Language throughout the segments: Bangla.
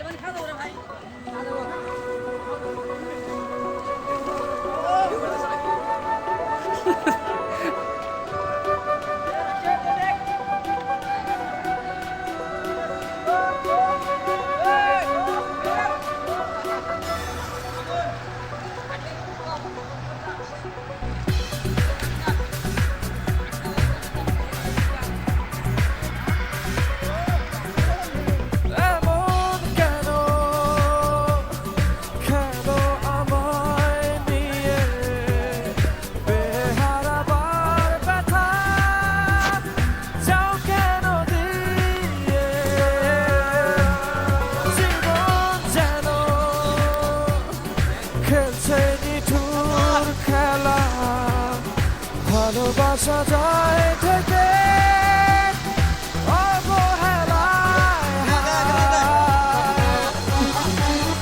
এমন নিঠুর খেলা ভালোবাসা যায় থেকে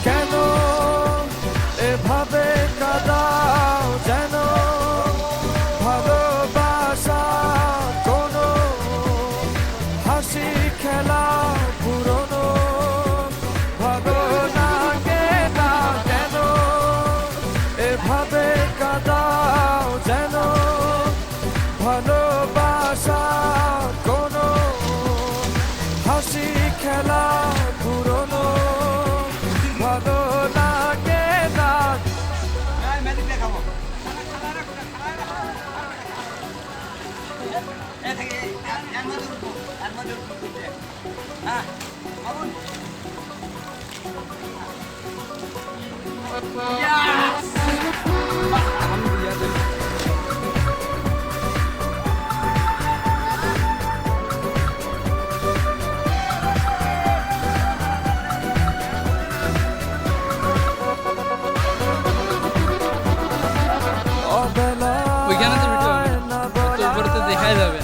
কেন এভাবে যেন? কোনো হাসি খেলা এভাবে কাদাও যেন ভালোবাসা কোনো হাসি খেলা পুরনো ভালো লাগে না। ওইখানে তো যাবে।